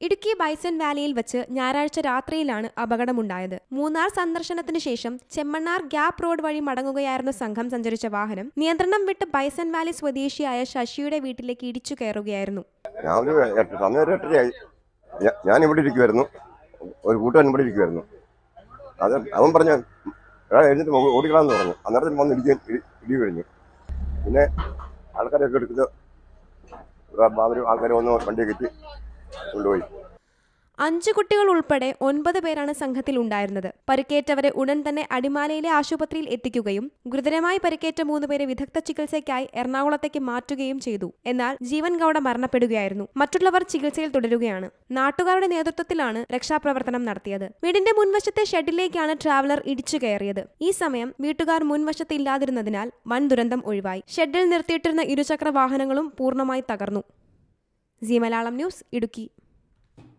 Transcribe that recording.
Idukki bison വാലിയിൽ വെച്ച് ഞായറാഴ്ച രാത്രിയിലാണ് അപകടമുണ്ടായത്. മൂന്നാർ സന്ദർശനത്തിന് ശേഷം ചെമ്മണ്ണാർ ഗ്യാപ് റോഡ് വഴി മടങ്ങുകയായിരുന്ന സംഘം സഞ്ചരിച്ച വാഹനം നിയന്ത്രണം വിട്ട് ബൈസൺ വാലി സ്വദേശിയായ ശശിയുടെ വീട്ടിലേക്ക് ഇടിച്ചു കയറുകയായിരുന്നു. ഞാൻ ഇവിടെ ഇരിക്കുമായിരുന്നു ഒരു കൂട്ടുകാരൻ ഇവിടെ ഇരിക്കുമായിരുന്നു അത് അവൻ പറഞ്ഞു എഴുന്നേറ്റ് ഓടിക്കളാന്ന് പറഞ്ഞു. അന്നേരത്തിന് വന്ന് ഇടിക്കാൻ ഇടി- കഴിഞ്ഞു. പിന്നെ ആൾക്കാരൊക്കെ അവർ ആൾക്കാരെ വന്ന് വണ്ടി കയറ്റി അഞ്ചു കുട്ടികൾ ഉൾപ്പെടെ ഒൻപത് പേരാണ് സംഘത്തിൽ ഉണ്ടായിരുന്നത്. പരിക്കേറ്റവരെ ഉടൻ തന്നെ അടിമാലയിലെ ആശുപത്രിയിൽ എത്തിക്കുകയും ഗുരുതരമായി പരിക്കേറ്റ മൂന്നുപേരെ വിദഗ്ധ ചികിത്സയ്ക്കായി എറണാകുളത്തേക്ക് മാറ്റുകയും ചെയ്തു. എന്നാൽ ജീവൻ ഗൌഡ മരണപ്പെടുകയായിരുന്നു. മറ്റുള്ളവർ ചികിത്സയിൽ തുടരുകയാണ്. നാട്ടുകാരുടെ നേതൃത്വത്തിലാണ് രക്ഷാപ്രവർത്തനം നടത്തിയത്. വീടിന്റെ മുൻവശത്തെ ഷെഡിലേക്കാണ് ട്രാവലർ ഇടിച്ചു കയറിയത്. ഈ സമയം വീട്ടുകാർ മുൻവശത്ത് ഇല്ലാതിരുന്നതിനാൽ വൻ ദുരന്തം ഒഴിവായി. ഷെഡിൽ നിർത്തിയിട്ടിരുന്ന ഇരുചക്ര വാഹനങ്ങളും പൂർണമായി തകർന്നു. Zee Malayalam news Idukki.